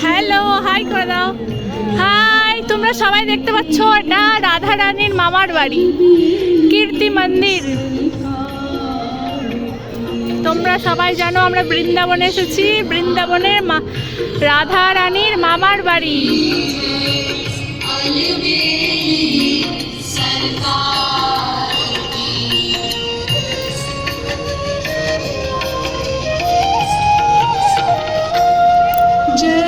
Hello hi করে high তোমরা সবাই দেখতে পাচ্ছ এটা রাধা রানীর মামার বাড়ি, কীর্তি মন্দির। তোমরা সবাই জানো আমরা বৃন্দাবনে এসেছি, বৃন্দাবনের রাধা রানীর মামার বাড়ি। Georgia.